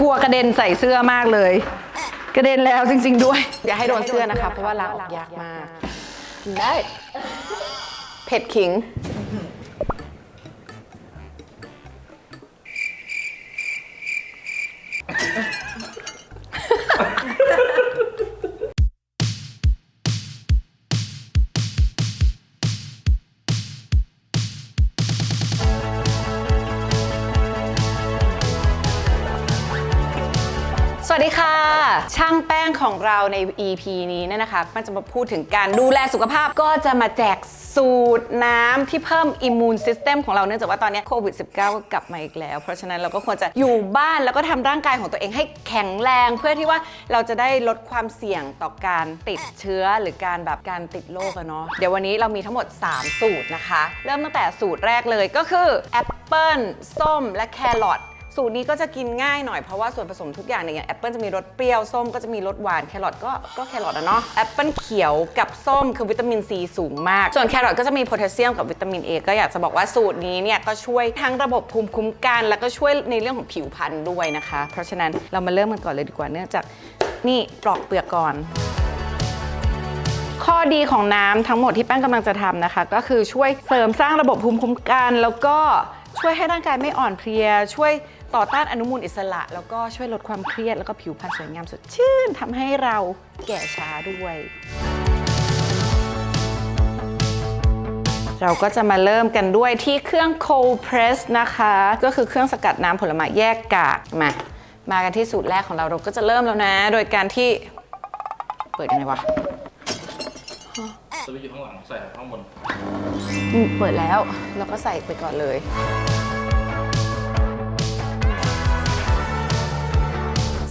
กลัวกระเด็นใส่เสื้อมากเลย กระเด็นแล้วจริง ๆ ด้วย อย่าให้โดนเสื้อนะคะ เพราะว่าล้างออกยากมาก ได้ เผ็ดขิง วัสดีค่ะ ช่างแป้งของเราใน EP นี้เนี่ยนะคะมันจะมาพูดถึงการดูแลสุขภาพก็จะมาแจกสูตรน้ำที่เพิ่มอิมมูนซิสเต็มของเราเนื่องจากว่าตอนนี้โควิด -19 ก็กลับมาอีกแล้ว เพราะฉะนั้นเราก็ควรจะอยู่บ้านแล้วก็ทำร่างกายของตัวเองให้แข็งแรงเพื่อที่ว่าเราจะได้ลดความเสี่ยงต่อการติดเชื้อหรือการแบบการติดโรคอะเนาะเดี๋ยววันนี้เรามีทั้งหมด 3 สูตรนะคะ เริ่มตั้งแต่สูตรแรกเลยก็คือแอปเปิ้ลส้มและแครอท สูตรนี้ก็จะกินง่ายหน่อยเพราะว่าส่วนผสมทุกอย่างเนี่ยอย่างแอปเปิลจะมีรสเปรี้ยวส้มก็จะมีรสหวานแครอทก็ก็แครอทอะเนาะแอปเปิลเขียวกับส้มคือวิตามินซีสูงมาก ส่วนแครอทก็จะมีโพแทสเซียมกับวิตามินเอก็อยากจะบอกว่าสูตรนี้เนี่ยก็ช่วยทั้งระบบภูมิคุ้มกัน แล้วก็ช่วยในเรื่องของผิวพรรณด้วยนะคะ เพราะฉะนั้นเรามาเริ่มกันก่อนเลยดีกว่าเนื่องจากนี่ปลอกเปลือกก่อนข้อดีของน้ำทั้งหมดที่แป้งกำลังจะทำนะคะ ก็คือช่วยเสริมสร้างระบบภูมิคุ้มกัน แล้วก็ช่วยให้ร่างกายไม่อ่อนเพลีย ช่วย ต่อต้านอนุมูลอิสระ แล้วก็ช่วยลดความเครียด แล้วก็ผิวพรรณสวยงามสดชื่นทำให้เราแก่ช้าด้วย เราก็จะมาเริ่มกันด้วยที่เครื่อง cold press นะคะ ก็คือเครื่องสกัดน้ำผลไม้แยกกากมา มากันที่สูตรแรกของเราเราก็จะเริ่มแล้วนะ โดยการที่เปิดยังไงวะสวิตช์อยู่ข้างหลังใส่ข้างบน อืมเปิดแล้วเราก็ใส่ไปก่อนเลย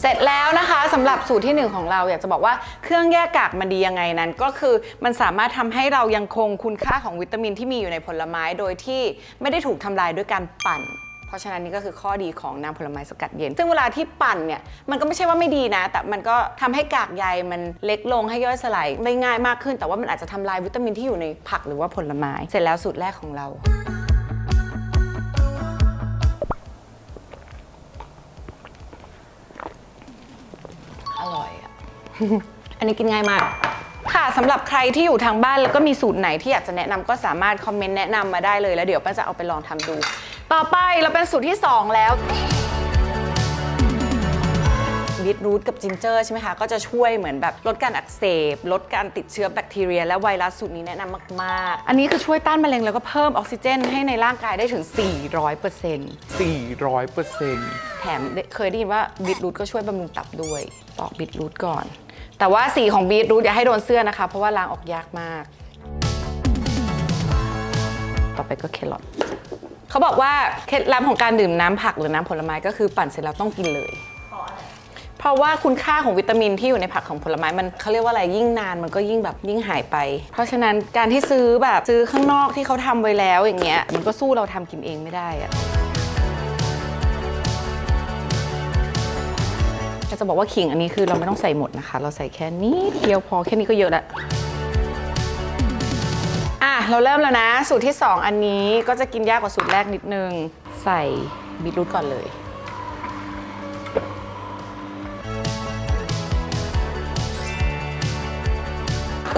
เสร็จแล้วนะคะสำหรับสูตรที่หนึ่งของเราอยากจะบอกว่าเครื่องแยกกากมันดียังไงนั้น ก็คือมันสามารถทำให้เรายังคงคุณค่าของวิตามินที่มีอยู่ในผลไม้โดยที่ไม่ได้ถูกทำลายด้วยการปั่นเพราะฉะนั้นนี่ก็คือข้อดีของน้ำผลไม้สกัดเย็น ซึ่งเวลาที่ปั่นเนี่ย มันก็ไม่ใช่ว่าไม่ดีนะ แต่มันก็ทำให้กากใยมันเล็กลงให้ย่อยสลายได้ง่ายมากขึ้น แต่ว่ามันอาจจะทำลายวิตามินที่อยู่ในผักหรือว่าผลไม้ เสร็จแล้วสูตรแรกของเรา อะอันนี้กินง่ายมาก ค่ะสำหรับใครที่อยู่ทางบ้านแล้วก็มีสูตรไหนที่อยากจะแนะนำก็สามารถคอมเมนต์แนะนำมาได้เลยแล้วเดี๋ยวป้าจะเอาไปลองทำดู ต่อไปเราเป็นสูตรที่ 2 แล้วบีทรูทกับจินเจอร์ใช่ไหมคะ ก็จะช่วยเหมือนแบบลดการอักเสบ ลดการติดเชื้อแบคทีเรีย และไวรัสสูตรนี้แนะนำมาก ๆ อันนี้คือช่วยต้านมะเร็งแล้วก็เพิ่มออกซิเจนให้ในร่างกายได้ถึง 400% 400%แถมเคยได้ยินว่าบีทรูทก็ช่วยบำรุงตับด้วยปอกบีทรูทก่อน แต่ว่าสีของบีทรูทอย่าให้โดนเสื้อนะคะ เพราะว่าล้างออกยากมาก ต่อไปก็แครอทเขาบอกว่าเคล็ดลับของการดื่มน้ำผักหรือน้ำผลไม้ก็คือปั่นเสร็จแล้วต้องกินเลย เพราะว่าคุณค่าของวิตามินที่อยู่ในผักของผลไม้มันเขาเรียกว่าอะไรยิ่งนานมันก็ยิ่งแบบยิ่งหายไป เพราะฉะนั้นการที่ซื้อแบบซื้อข้างนอกที่เขาทำไว้แล้วอย่างเงี้ยมันก็สู้เราทำกินเองไม่ได้อะ จะบอกว่าขิงอันนี้คือเราไม่ต้องใส่หมดนะคะ เราใส่แค่นี้เดียวพอแค่นี้ก็เยอะล้วอะเราเริ่มแล้วนะ สูตรที่ 2 อันนี้ก็จะกินยากกว่าสูตรแรกนิดนึง ใส่บีทรูทก่อนเลย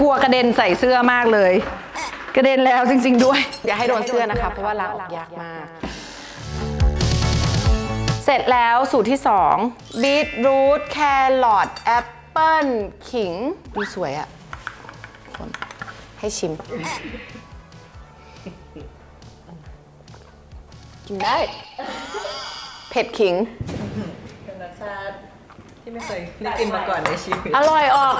กลัวกระเด็นใส่เสื้อมากเลย กระเด็นแล้วจริง ๆ ด้วย อย่าให้โดนเสื้อนะคะ เพราะว่าล้างออกยากมาก เสร็จแล้วสูตรที่2บีทรูทแครอทแอปเปิ้ลขิงดูสวยอะคนให้ชิม กินได้ เผ็ดขิงธรรมชาติ ที่ไม่เคยได้กินมาก่อนในชีวิตอร่อยออก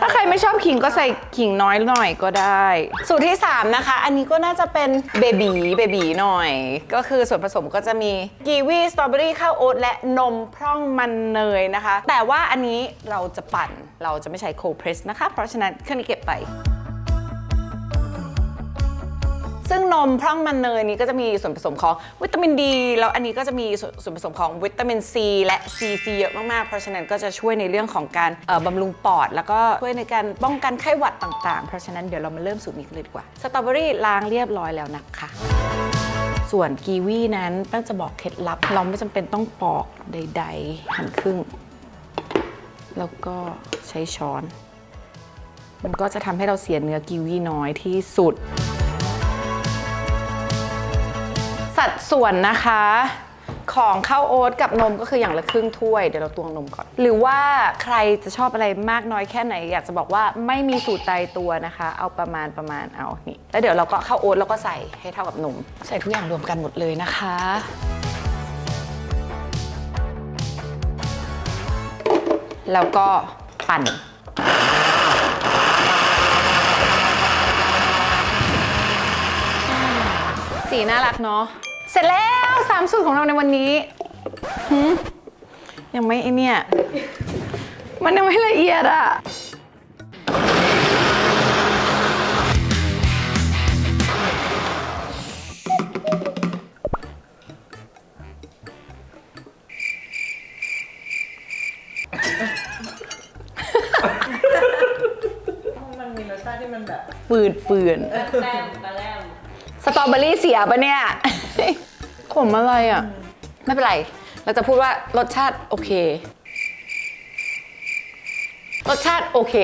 ถ้าใครไม่ชอบขิงก็ใส่ขิงน้อยหน่อยก็ได้ สูตรที่ 3 นะคะ อันนี้ก็น่าจะเป็นเบบีเบบีหน่อย ก็คือส่วนผสมก็จะมีกีวีสตรอเบอรี่ข้าวโอ๊ตและนมพร่องมันเนยนะคะ แต่ว่าอันนี้เราจะปั่นเราจะไม่ใช้โคเพรสนะคะ เพราะฉะนั้นเครื่องนี้เก็บไป ซึ่งนมพร่องมันเนยนี้ก็จะมีส่วนผสมของวิตามินดี แล้วอันนี้ก็จะมีส่วนผสมของวิตามินซีและซีซีเยอะมากๆ เพราะฉะนั้นก็จะช่วยในเรื่องของการบำรุงปอด แล้วก็ช่วยในการป้องกันไข้หวัดต่างๆ เพราะฉะนั้นเดี๋ยวเรามาเริ่มสูตรนี้กันเลยดีกว่า สตรอเบอรี่ล้างเรียบร้อยแล้วนะคะส่วนกีวีนั้นแป้งจะบอกเคล็ดลับ เราไม่จำเป็นต้องปอกใด ๆ หั่นครึ่ง แล้วก็ใช้ช้อน มันก็จะทำให้เราเสียเนื้อกีวีน้อยที่สุด สัดส่วนนะคะของข้าวโอ๊ตกับนมก็คืออย่างละครึ่งถ้วยเดี๋ยวเราตวงนมก่อน หรือว่าใครจะชอบอะไรมากน้อยแค่ไหน อยากจะบอกว่าไม่มีสูตรตายตัวนะคะ เอาประมาณประมาณเอานี่แล้วเดี๋ยวเราก็ข้าวโอ๊ตแล้วก็ใส่ให้เท่ากับนม ใส่ทุกอย่างรวมกันหมดเลยนะคะ แล้วก็ปั่นสีน่ารักเนาะเสร็จแล้วสามสูตรของเราในวันนี้หืมยังไม่ไอเนี่ย มันยังไม่ละเอียดอะมันมีรสชาติที่มันแบบฟืดฟืนแต้มตะแลม สตรอเบอรี่เสียปะเนี่ย ขมอะไรอะไม่เป็นไร เราจะพูดว่ารสชาติโอเค รสชาติโอเค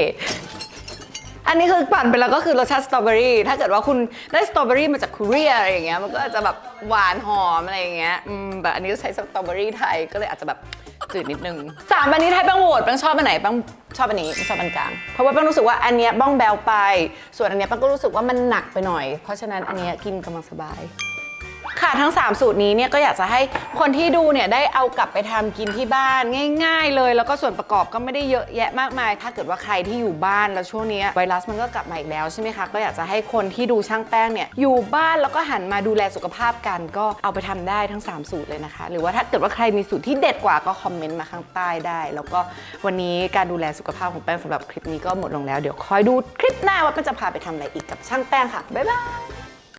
อันนี้คือปั่นไปแล้วก็คือรสชาติสตรอเบอรี่ ถ้าเกิดว่าคุณได้สตรอเบอรี่มาจากคูเรียอะไรอย่างเงี้ย มันก็อาจจะแบบหวานหอมอะไรอย่างเงี้ยอืมแต่อันนี้ใช้สตรอเบอรี่ไทยก็เลยอาจจะแบบจืดนิดนึงสามอันนี้ไทยแป้งโหวตแป้งชอบอันไหนแป้งชอบอันนี้ชอบอันกลาง เพราะว่าแป้งรู้สึกว่าอันเนี้ยบ้องแบวไป ส่วนอันเนี้ยแป้งก็รู้สึกว่ามันหนักไปหน่อย เพราะฉะนั้นอันเนี้ยกินกำลังสบาย ค่ะทั้ง 3 สูตรนี้เนี่ยก็อยากจะให้คนที่ดูเนี่ยได้เอากลับไปทำกินที่บ้านง่ายๆเลย แล้วก็ส่วนประกอบก็ไม่ได้เยอะแยะมากมาย ถ้าเกิดว่าใครที่อยู่บ้านแล้วช่วงนี้ไวรัสมันก็กลับมาอีกแล้วใช่ไหมคะก็อยากจะให้คนที่ดูช่างแป้งเนี่ยอยู่บ้านแล้วก็หันมาดูแลสุขภาพกัน ก็เอาไปทำได้ทั้ง 3 สูตรเลยนะคะ หรือว่าถ้าเกิดว่าใครมีสูตรที่เด็ดกว่าก็คอมเมนต์มาข้างใต้ได้ แล้วก็วันนี้การดูแลสุขภาพของแป้งสำหรับคลิปนี้ก็หมดลงแล้วเดี๋ยวคอยดูคลิปหน้าว่าแป้งจะพาไปทำอะไรอีกกับช่างแป้งค่ะบ๊ายบาย